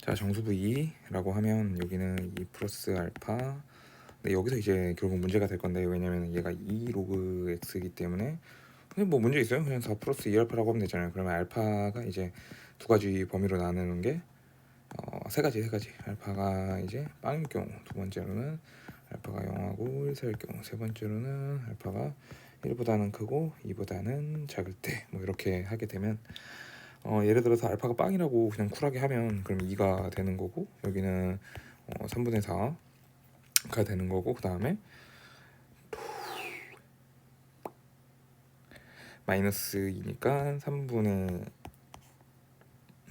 자 정수부 2라고 하면 여기는 2 플러스 알파. 근데 여기서 이제 결국 문제가 될 건데 왜냐면 얘가 2 로그 x이기 때문에. 근데 뭐 문제 있어요? 그냥 4 플러스 2 알파라고 하면 되잖아요. 그러면 알파가 이제 두 가지 범위로 나누는 게 어, 세 가지 세 가지. 알파가 이제 빵일 경우 두 번째로는 알파가 0하고 1사일 경우 세 번째로는 알파가 1보다는 크고 2보다는 작을 때. 뭐 이렇게 하게 되면 어, 예를 들어서 알파가 빵이라고 그냥 쿨하게 하면 그럼 2가 되는 거고 여기는 어, 3분의 4가 되는 거고 그 다음에 마이너스 2니까 3분의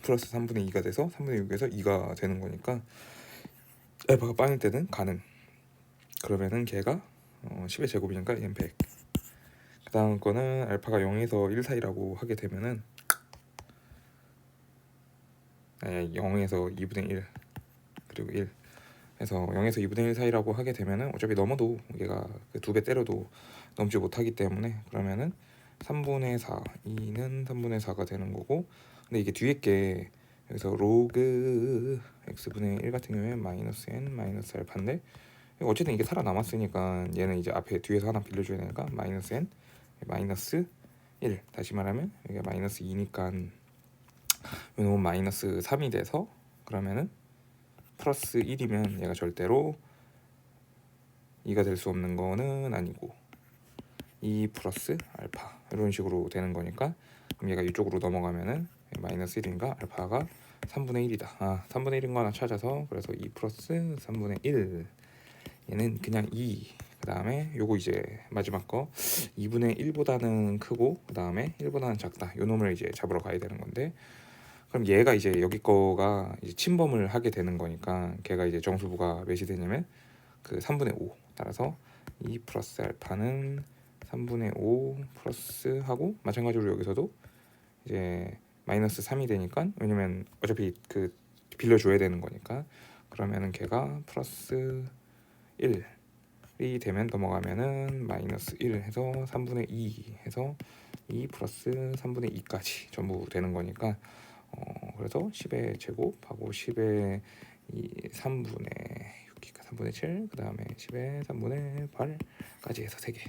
플러스 3분의 2가 돼서 3분의 6에서 2가 되는 거니까 알파가 빵일 때는 가는 그러면은 걔가 어, 10의 제곱이니까 얘는 100. 그 다음 거는 알파가 0에서 1 사이라고 하게 되면은 아니 0에서 2분의 1 그리고 1 해서 0에서 2분의 1 사이라고 하게 되면은 어차피 넘어도 얘가 그 두 배 때려도 넘지 못하기 때문에 그러면은 3분의 4 2는 3분의 4가 되는 거고 근데 이게 뒤에 게 여기서 로그 x분의 1 같은 경우에 마이너스 n 마이너스 알파인데 어쨌든 이게 살아남았으니까 얘는 이제 앞에 뒤에서 하나 빌려줘야 되니까 마이너스 n 마이너스 1 다시 말하면 이게 마이너스 2니까 요놈은 마이너스 3이 돼서 그러면은 플러스 1이면 얘가 절대로 2가 될 수 없는 거는 아니고 2 플러스 알파 이런 식으로 되는 거니까 그럼 얘가 이쪽으로 넘어가면은 마이너스 1인가 알파가 3분의 1이다. 아 3분의 1인 거 하나 찾아서 그래서 2 플러스 3분의 1 얘는 그냥 2. 그 다음에 요거 이제 마지막 거 2분의 1보다는 크고 그 다음에 1보다는 작다. 요 놈을 이제 잡으러 가야 되는 건데 그럼 얘가 이제 여기 거가 이제 침범을 하게 되는 거니까 걔가 이제 정수부가 몇이 되냐면 그 3분의 5 따라서 2 플러스 알파는 3분의 5 플러스 하고 마찬가지로 여기서도 이제 마이너스 3이 되니까 왜냐면 어차피 그 빌려줘야 되는 거니까 그러면은 걔가 플러스 1이 되면 넘어가면은 마이너스 1 해서 3분의 2 해서 2 플러스 3분의 2까지 전부 되는 거니까 어 그래서 10의 제곱하고 10의 이 3분의 6이니까 3분의 7 그 다음에 10의 3분의 8까지 해서 3개